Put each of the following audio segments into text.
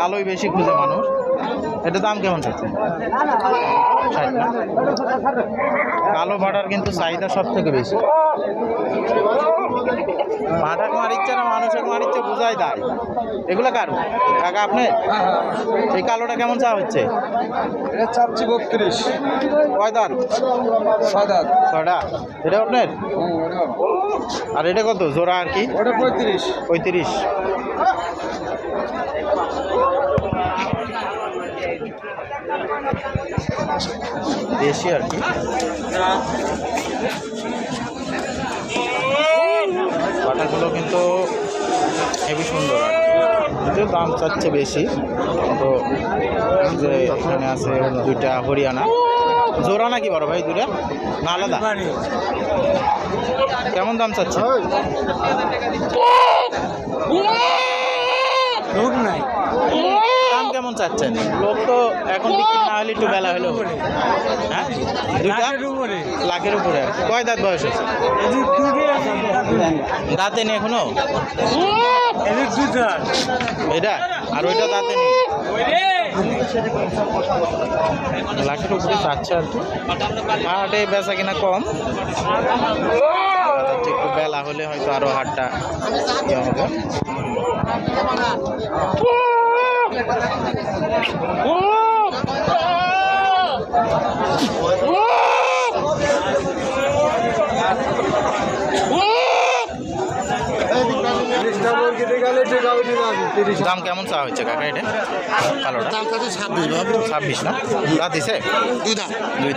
কালোই বেশি খুঁজে মানুষ। এটা দাম কেমন চাচ্ছে কালো ভাটার কিন্তু চাহিদা সব থেকে বেশি পাটাক মারিচ্ছে না মানুষের? মারিচ্ছে বোঝাই দেয়। এগুলো কার? কাকা আপনি? এই কালোটা কেমন চা হচ্ছে? চাচ্ছি বত্রিশ। কয় দাঁত? সাদা ছয়টা এটা আপনার? আর এটা কত? জোড়া আর কি? ওটা পঁয়ত্রিশ। পঁয়ত্রিশ। দেশি আর কি? পাটাগুলো কিন্তু হেভি সুন্দর আর যদিও দাম চাচ্ছে বেশি। তো যে এখানে আছে দুইটা হরিয়ানা। জোড়া নাকি বড় ভাই দুইটা? না আলাদা? কেমন দাম চাচ্ছে লোক নাই দাম কেমন চাচ্ছেন? লোক তো এখন বিক্রি না হলে একটু বেলা হলো। হ্যাঁ? উপরে। লাখের উপরে। কয় দাঁত বয়স হয়েছে? দাঁতে নেই এখনও? এটা? আর ওইটা দাঁতে নেই? লাখের উপরে চাচ্ছে আর কি। হাটে বেচা কিনা কম। একটু বেলা হলে হয়তো আরও হাটটা Whoa! Whoa! Whoa! দাম কেমন চা হচ্ছে কাকা এটা? কালোটা? ছাব্বিশ না? দাঁত দিছে? দুই দাঁত। দুই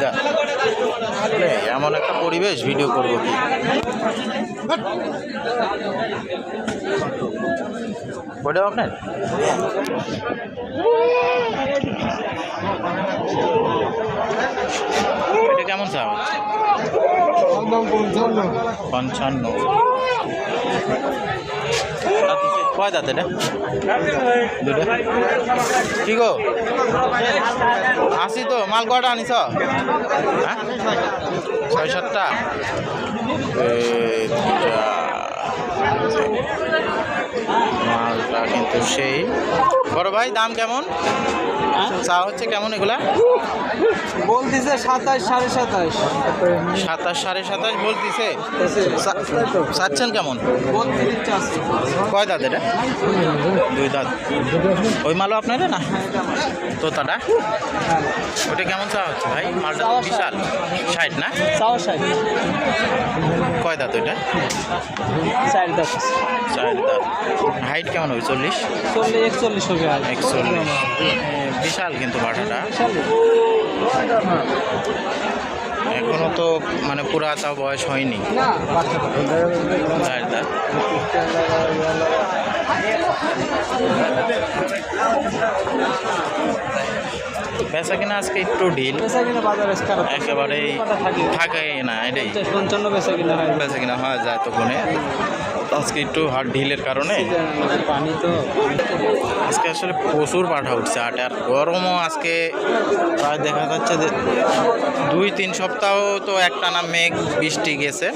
আসলে এমন একটা পরিবেশ ভিডিও করব কি? ওটা আপনার? এটা কেমন চা হচ্ছে? পঞ্চান্ন? কয় দাঁত এটা কি গো? আসি তো মাল কটা আনিস হ্যাঁ? ছয় সাতটা। মালটা কিন্তু সেই। বড় ভাই দাম কেমন? চা হচ্ছে কেমন এগুলা? বলতেছে সাতাশ সাড়ে সাতাশ। সাতাশ সাড়ে সাতাশ বলতিছে? চাচ্ছেন কেমন? কয় দাঁত এটা? দুই দাঁত। ওই মালও আপনারা না? তোতাটা? ওটা কেমন চা হচ্ছে ভাই? মালটা বিশাল। ষাট না? চাও ষাট। কয় দাঁত ওইটা? চার দশ চার দাঁত হাইট কেমন হবে? চল্লিশ? চল্লিশ একচল্লিশ হবে একচল্লিশ। বিশাল কিন্তু বাটাটা। এখনও তো মানে পুরা তাও বয়স হয়নি। চার দাঁত বেচা কিনা আজকে একটু ঢিল। একেবারেই থাকে। না এটাই। পঞ্চান্ন বেচা কিনা হয়। বেচা কিনা হয় যায় তখনই। আজকে একটু হাট ঢিলের কারণে। পানি তো। আজকে আসলে প্রচুর পাঠা উঠছে হাটে আর গরমও আজকে প্রায় দেখা যাচ্ছে যে দুই তিন সপ্তাহ তো একটানা মেঘ বৃষ্টি গেছে।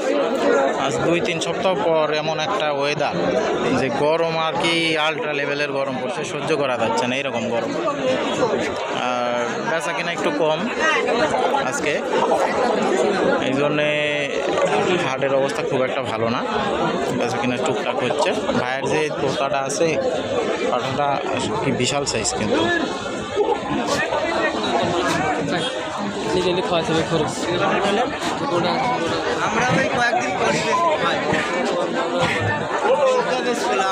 আজ দুই তিন সপ্তাহ পর এমন একটা ওয়েদার যে গরম আর কি আল্ট্রা লেভেলের গরম পড়ছে সহ্য করা যাচ্ছে না এরকম গরম। আর বেচা কিনা একটু কম আজকে। এই জন্যে হাটের অবস্থা খুব একটা ভালো না। বেচা কিনা টুকটাক হচ্ছে। ভাইয়ের যে তোতাটা আছে পাঠাটা কি বিশাল সাইজ কিন্তু। নিজে খাওয়া থেকে খরচ আমরা ওই কয়েকদিন পরই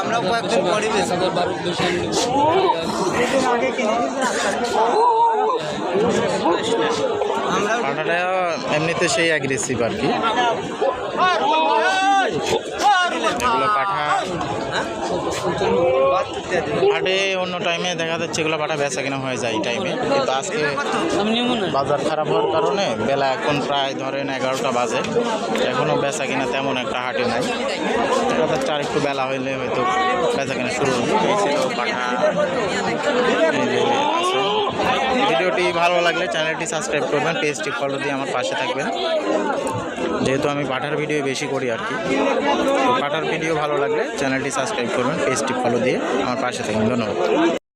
আমরা কয়েকদিন পরই বেশি হাজার বারো দুশো আমরা পাঠাটা এমনিতে সেই অ্যাগ্রেসিভ আর কি। এগুলো পাঠা। হাটে অন্য টাইমে দেখা যাচ্ছে এগুলো পাঠা বেচা কিনা হয়ে যায় এই টাইমে কিন্তু আজকে বাজার খারাপ হওয়ার কারণে বেলা এখন প্রায় ধরেন এগারোটা বাজে। এখনও বেচা কিনা তেমন একটা হাটে নাই। দেখা যাচ্ছে আর একটু বেলা হইলে হয়তো বেচা কিনা শুরু। এই পাঠা। ভিডিওটি ভালো লাগলে চ্যানেলটি সাবস্ক্রাইব করবেন, পেজটি ফলো দিয়ে আমার পাশে থাকবেন। যেহেতু আমি পাঠার ভিডিও বেশি করি আর কি, তো পাঠার ভিডিও ভালো লাগলে চ্যানেলটি সাবস্ক্রাইব করবেন, পেজটি ফলো দিয়ে আমার পাশে থাকবেন। ধন্যবাদ।